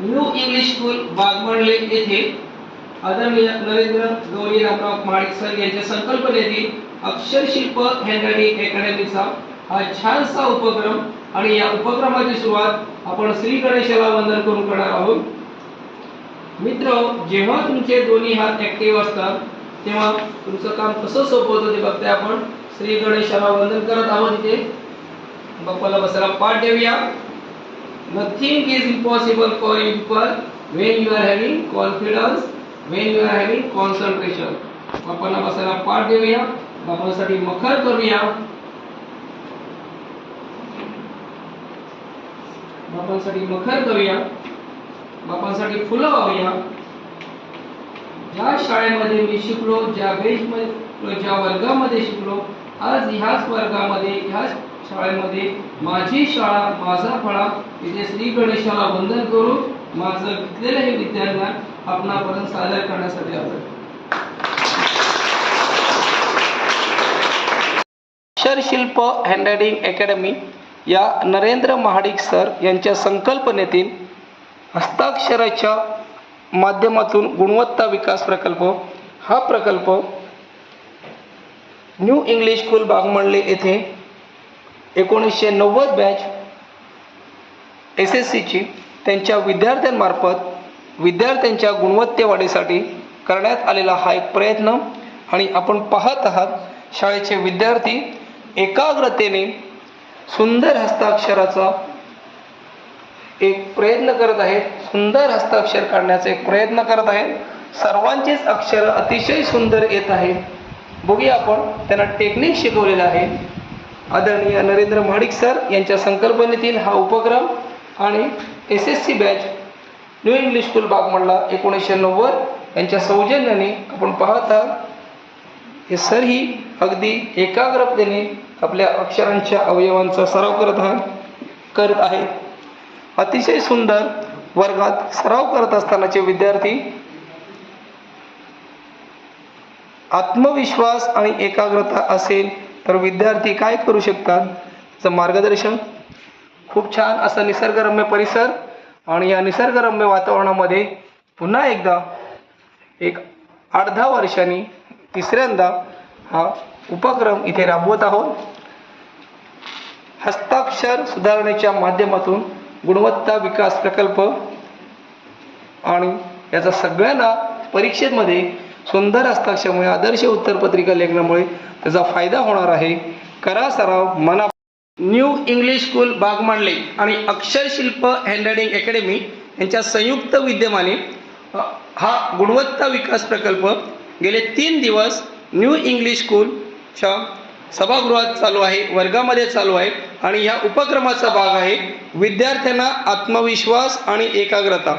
New English school Bagmandale येथे आदरणीय Narendra Gauri Ramrao Madik sir यांच्या संकल्पनेतील अक्षरशिल्प हँडरायटिंग अकॅडमीचा हा छानसा उपक्रम आणि या उपक्रमाची सुरुवात आपण श्री गणेशाला वंदन करून करणार आहोत. मित्र जेव्हा तुमचे दोन्ही हात ऍक्टिव्ह असतात तेव्हा तुमचं काम कसं सोपं होतं ते बघते आपण. श्री गणेशाला वंदन करत आहोत इथे. बाप्पाला बसायला पाठ देऊया Nothing is impossible for you people when you are having confidence, when you are having concentration. बाप्पाला बसायला पाठ देऊया. बापांसाठी मखर करूया. बापांसाठी मखर करूया. बापांसाठी फुलं वाहूया. ज्या शाळेमध्ये मी शिकलो ज्या बेंचमध्ये ज्या वर्गामध्ये शिकलो आज ह्याच वर्गामध्ये ह्याच शाळेमध्ये माझी शाळा माझा फळा इथे श्री गणेशाला वंदन करून माझं घेतलेलं हे विद्यार्थ्यांना आपणापर्यंत सादर करण्यासाठी आलं अक्षरशिल्प हँडरायटिंग अकॅडमी या नरेंद्र महाडिक सर यांच्या संकल्पनेतील हस्ताक्षराच्या माध्यमातून गुणवत्ता विकास प्रकल्प हा प्रकल्प न्यू इंग्लिश स्कूल बागमंडले येथे एकोणीसशे नव्वद बॅच एस एस सीची त्यांच्या विद्यार्थ्यांमार्फत विद्यार्थ्यांच्या गुणवत्तेवाढीसाठी करण्यात आलेला हा एक प्रयत्न आणि आपण पाहत आहात शाळेचे विद्यार्थी एकाग्रतेने सुंदर हस्ताक्षराचा एक प्रयत्न करत आहेत. सुंदर हस्ताक्षर काढण्याचा एक प्रयत्न करत आहेत. सर्वांचीच अक्षर अतिशय सुंदर येत आहेत. बघूया आपण त्यांना टेक्निक शिकवलेलं आहे. आदरणीय नरेंद्र महाडिक सर यांच्या संकल्पनेतील हा उपक्रम आणि S S C batch new English school Bagmandla एकोणीसशे नव्वद यांच्या सौजन्याने आपण पाहत आहात. हे सरही अगदी एकाग्रतेने आपल्या अक्षरांच्या अवयवांचा सराव करत आहात करत आहेत. अतिशय सुंदर वर्गात सराव करत असतानाचे विद्यार्थी आत्मविश्वास आणि एकाग्रता असेल तर विद्यार्थी काय करू शकतात? त्याचं मार्गदर्शन? खूप छान. असा निसर्गरम्य परिसर आणि या निसर्गरम्य वातावरणामध्ये पुन्हा एकदा एक आठ दहा वर्षांनी तिसऱ्यांदा हा उपक्रम इथे राबवत आहोत. हस्ताक्षर सुधारणेच्या माध्यमातून गुणवत्ता विकास प्रकल्प आणि याचा सगळ्यांना परीक्षेमध्ये सुंदर हस्ताक्षरमुळे आदर्श उत्तरपत्रिका लेखनामुळे त्याचा फायदा होणार आहे. करा सराव मना न्यू इंग्लिश स्कूल बागमांडले आणि अक्षरशिल्प हँडरायटिंग अकॅडमी यांच्या संयुक्त विद्यमाने हा गुणवत्ता विकास प्रकल्प गेले तीन दिवस न्यू इंग्लिश स्कूलच्या सभागृहात चालू आहे वर्गामध्ये चालू आहे आणि ह्या उपक्रमाचा भाग आहे विद्यार्थ्यांना आत्मविश्वास आणि एकाग्रता.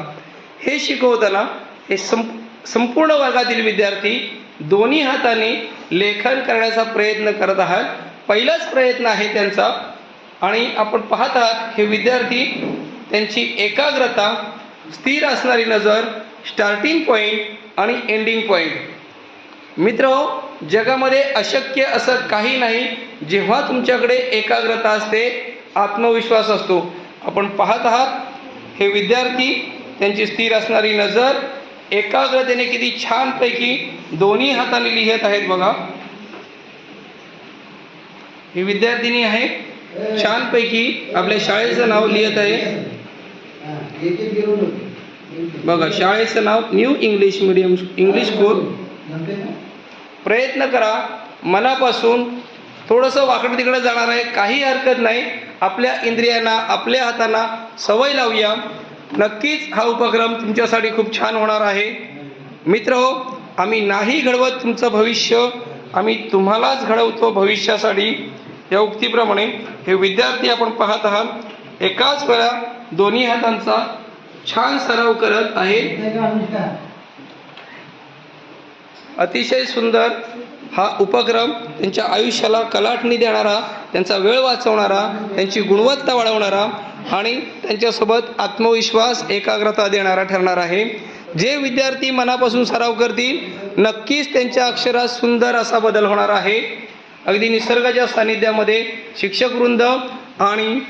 हे शिकवताना हे संप संपूर्ण वर्गातील विद्यार्थी दोन्ही हाताने लेखन करण्याचा प्रयत्न करत आहात. पहिलाच प्रयत्न आहे त्यांचा. आणि आपण पाहत आहात हे विद्यार्थी त्यांची एकाग्रता स्थिर असणारी नजर स्टार्टिंग पॉईंट आणि एंडिंग पॉईंट मित्र जगामध्ये अशक्य असं काही नाही. जेव्हा तुमच्याकडे एकाग्रता असते आत्मविश्वास असतो. आपण पाहत आहात हे विद्यार्थी त्यांची स्थिर असणारी नजर एकाग्रतेने किती छानपैकी दोन्ही हाताने लिहित आहेत बघा. ही विद्यार्थिनी आहे छानपैकी आपल्या शाळेचं नाव लिहित आहे. बघा शाळेचं नाव new English medium English school प्रयत्न करा मनापासून थोडंसं वाकडं तिकडं जाणार आहे काही हरकत नाही. आपल्या इंद्रियांना आपल्या हातांना सवय लावूया. नक्कीच हा उपक्रम तुमच्यासाठी खूप छान होणार आहे. मित्र हो आम्ही नाही घडवत तुमचं भविष्य आम्ही तुम्हालाच घडवतो भविष्यासाठी. या उक्तीप्रमाणे हे विद्यार्थी आपण पाहत आहात. एकाच वेळा दोन्ही हातांचा छान सराव करत आहे अतिशय सुंदर हा उपक्रम त्यांच्या आयुष्याला कलाटणी देणारा त्यांचा वेळ वाचवणारा त्यांची गुणवत्ता वाढवणारा आणि त्यांच्यासोबत आत्मविश्वास एकाग्रता देणारा ठरणार आहे. जे विद्यार्थी मनापासून सराव करतील नक्कीच त्यांच्या अक्षरात सुंदर असा बदल होणार आहे. अगदी निसर्गाच्या सानिध्यामध्ये शिक्षक वृंद आणि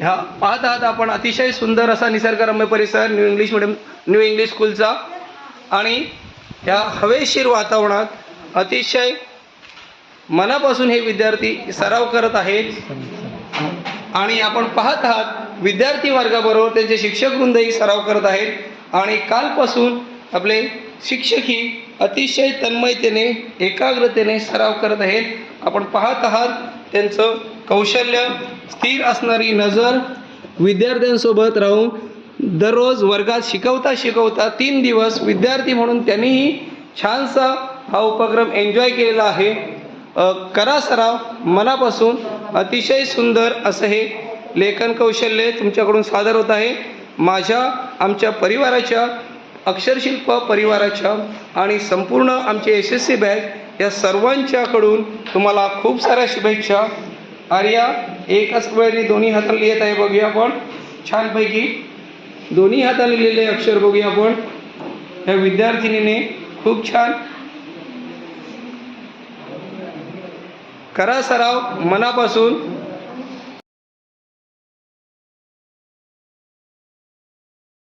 ह्या पाहत आहात आपण अतिशय सुंदर असा निसर्गरम्य परिसर new English medium new English स्कूलचा आणि ह्या हवेशीर वातावरणात अतिशय मनापासून हे विद्यार्थी सराव करत आहेत. आणि आपण पाहत आहात विद्यार्थी वर्गाबरोबर त्यांचे शिक्षक वृंदही सराव करत आहेत. आणि कालपासून आपले शिक्षकही अतिशय तन्मयतेने एकाग्रतेने सराव करत आहेत. आपण पाहत आहात त्यांचं कौशल्य स्थिर असणारी नजर विद्यार्थ्यांसोबत राहून दररोज वर्गात शिकवता शिकवता तीन दिवस विद्यार्थी म्हणून त्यांनीही छानसा हा उपक्रम एन्जॉय केलेला आहे. करा सराव मनापासून अतिशय सुंदर असं हे लेखन कौशल्य तुमच्याकडून सादर होत आहे. माझ्या आमच्या परिवाराच्या अक्षरशिल्प परिवाराच्या आणि संपूर्ण आमचे एस एस सी बॅच या सर्वांच्याकडून तुम्हाला खूप साऱ्या शुभेच्छा. आर्या एकाच वेळी दोन्ही हाताने लिहित आहे बघूया आपण. छानपैकी. दोन्ही हाताने लिहिलेले अक्षर बघूया आपण. या विद्यार्थिनीने खूप छान. करा सराव मनापासून.